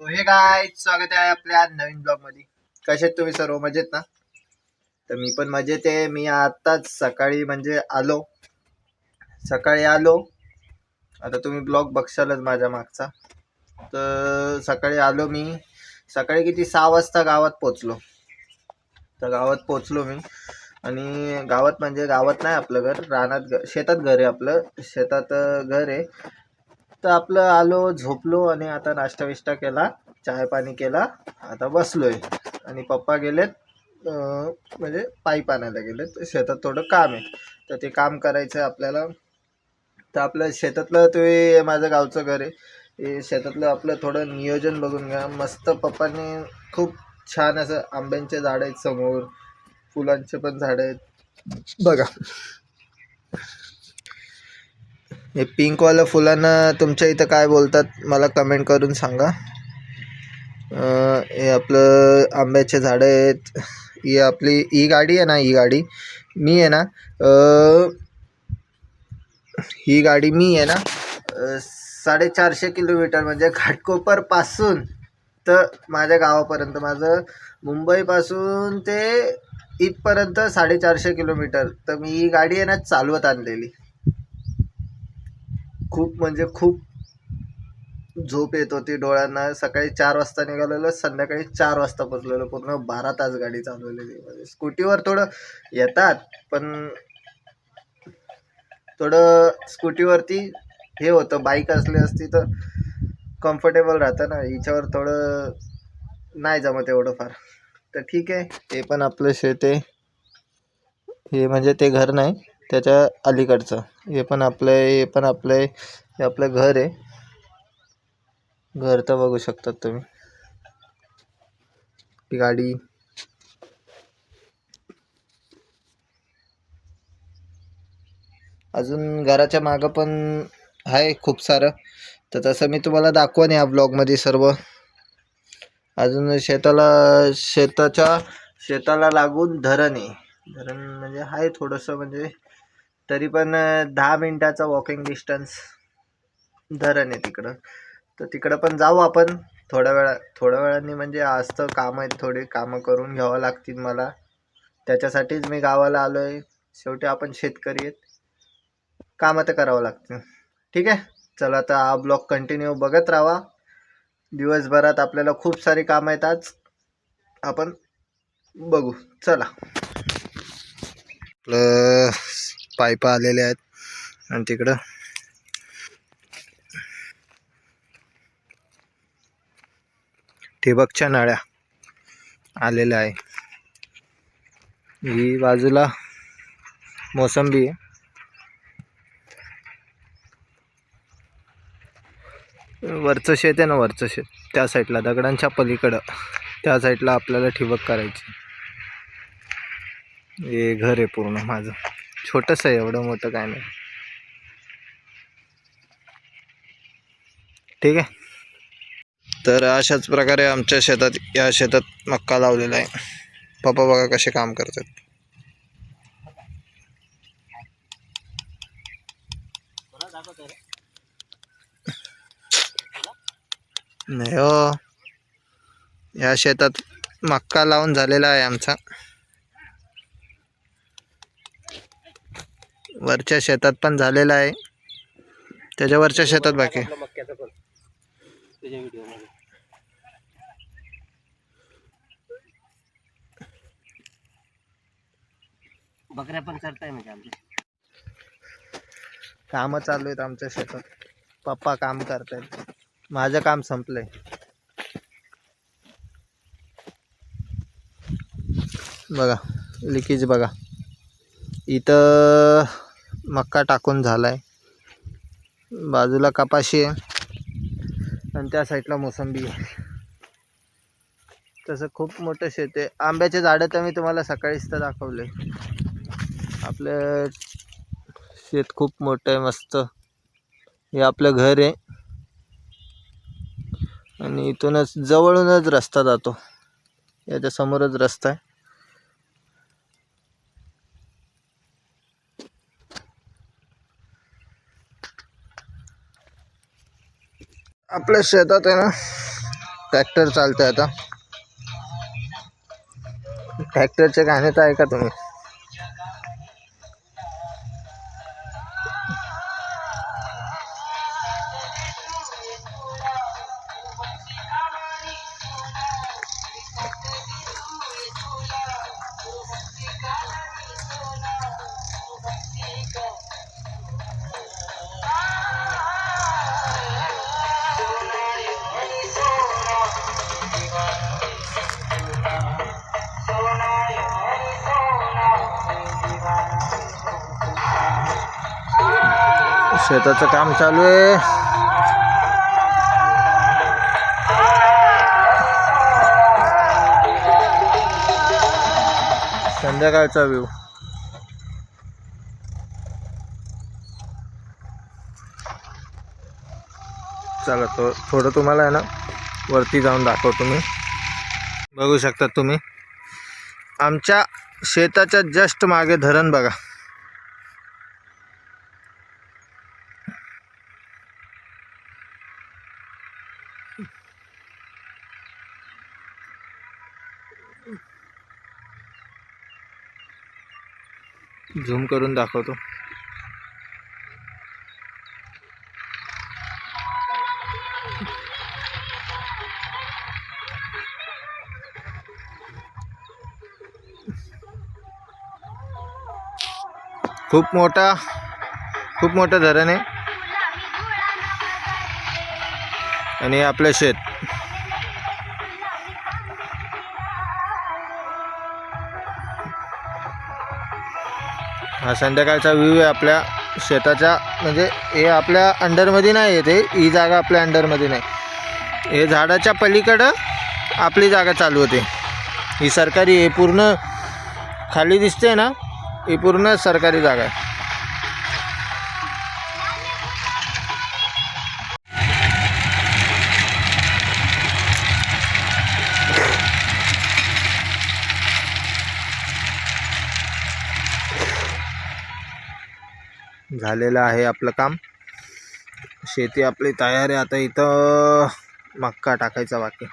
हे काय स्वागत आहे आपल्या नवीन ब्लॉगमध्ये. कसे आहेत तुम्ही सर्व? मजेत ना? तर मी पण मजेत आहे. मी आताच सकाळी म्हणजे आलो. सकाळी आलो. आता तुम्ही ब्लॉग बघशालच माझ्या मागचा. तर सकाळी आलो मी. सकाळी किती? सहा वाजता गावात पोचलो तर गावात पोचलो मी. आणि गावात म्हणजे गावात नाही आपलं घर. रानात शेतात घर आहे आपलं. शेतात घर आहे. तर आपलं आलो झोपलो आणि आता नाश्ता विष्टा केला चाय पाणी केला आता बसलोय. आणि पप्पा गेलेत म्हणजे पाईप आणायला गेलेत. शेतात थोडं काम आहे. तर ते काम करायचं आहे आपल्याला. तर आपल्या शेतातलं ते माझं गावचं घर आहे. शेतातलं आपलं थोडं नियोजन बघून घ्या. मस्त पप्पांनी खूप छान असं आंब्यांचे झाड आहेत समोर. फुलांचे पण झाड आहेत. बघा. हे पिंकवालं फुलांना तुमच्या इथं काय बोलतात मला कमेंट करून सांगा. हे आपलं आंब्याचे झाडं आहेत. ही आपली ही गाडी आहे ना ही गाडी. मी आहे ना ही गाडी मी आहे ना साडेचारशे किलोमीटर म्हणजे घाटकोपरपासून तर माझ्या गावापर्यंत. माझं मुंबईपासून ते इथपर्यंत साडेचारशे किलोमीटर. तर मी ही गाडी आहे ना चालवत आणलेली. खूप म्हणजे खूप झोप येत होती. डोळ्यांना सकाळी चार वाजता निघालेलो संध्याकाळी चार वाजता पोचलेलो पूर्ण बारा तास गाडी चालवलेली. म्हणजे स्कूटीवर थोडं येतात पण थोडं स्कूटीवरती हे होतं. बाईक असली असती तर कम्फर्टेबल राहतं ना. हिच्यावर थोडं नाही जमत एवढं फार तर ठीक आहे. ते पण आपलं शेत आहे. हे म्हणजे ते घर नाही. त्याच्या अलीकडचं. हे पण आपलं हे पण आपलं हे आपलं घर आहे. घर तर बघू शकतात तुम्ही. गाडी. अजून घराच्या मागं पण आहे खूप सारं. तर तसं मी तुम्हाला दाखवून या ब्लॉगमध्ये सर्व. अजून शेताला शेताच्या शेताला लागून धरण आहे. धरण म्हणजे आहे थोडंसं म्हणजे तरी पण दहा मिनटाचा वॉकिंग डिस्टन्स धरण आहे तिकडं. तर तिकडं पण जाऊ आपण. थोड्या वेळा थोड्या वेळाने म्हणजे आज तर कामं आहेत थोडी कामं करून घ्यावं लागतील मला. त्याच्यासाठीच मी गावाला आलो आहे शेवटी आपण शेतकरी आहेत. कामं तर करावं लागतील. ठीक आहे? चला तर हा ब्लॉग कंटिन्यू बघत राहा. दिवसभरात आपल्याला खूप सारी कामं आहेत आज. आपण बघू. चला. आपलं पाईप आलेले आहेत. आणि तिकडं ठिबकच्या नळ्या आलेल्या आहे. ही बाजूला मोसंबी आहे. वरचं शेत आहे ना वरचं शेत. त्या साईडला दगडांच्या पलीकडं. त्या साईडला आपल्याला ठिबक करायची. हे घर आहे पूर्ण माझं. छोटंसं आहे एवढं मोठं काय नाही. ठीक आहे. तर अशाच प्रकारे आमच्या शेतात या शेतात मक्का लावलेला आहे. पप्पा बघा कसे काम करतात. नाही हो. या शेतात मक्का लावून झालेला आहे आमचा. वरच्या शेतात पण झालेला आहे. त्याच्या वरच्या शेतात बाकी. आहे. मक्याचं पण. त्याच्या व्हिडिओमध्ये. बकऱ्या पण करताय म्हणजे आमच्या कामं चालू आहेत आमच्या शेतात. पप्पा काम करतायत. माझं काम संपलंय. बघा लिकेज बघा. इथं मक्का टाकून झाला आहे बाजूला कपाशी आहे. आणि त्या साईडला मोसंबी आहे. तसं खूप मोठं शेत आहे. आंब्याचे झाडं तर मी तुम्हाला सकाळीच तर दाखवले. आपलं शेत खूप मोठं आहे मस्त. हे आपलं घर आहे. आणि इथूनच जवळूनच रस्ता जातो. याच्या समोरच रस्ता आहे. आपल्या शेतात आहे ना ट्रॅक्टर चालतंय आता. ट्रॅक्टरचे गाणे तर ऐका तुम्ही. शेताचं काम चालू आहे. संध्याकाळचा व्ह्यू. चला तो थोडं तुम्हाला आहे ना वरती जाऊन दाखवतो मी. बघू शकता तुम्ही. आमच्या शेताच्या जस्ट मागे धरण बघा. झूम करून दाखवतो. खूप मोठा खूप मोठं धरण आहे. आणि आपलं शेत. हा संध्याकाळचा व्ह्यू आहे आपल्या शेताच्या म्हणजे हे आपल्या अंडरमध्ये नाही येते ही जागा आपल्या अंडरमध्ये नाही. हे झाडाच्या पलीकडं आपली जागा चालू होते. ही सरकारी हे पूर्ण खाली दिसते ना ही पूर्ण सरकारी जागा आहे. झालेलं आहे आपलं काम. शेती आपली तयार आहे. आता इथं मक्का टाकायचा बाकी.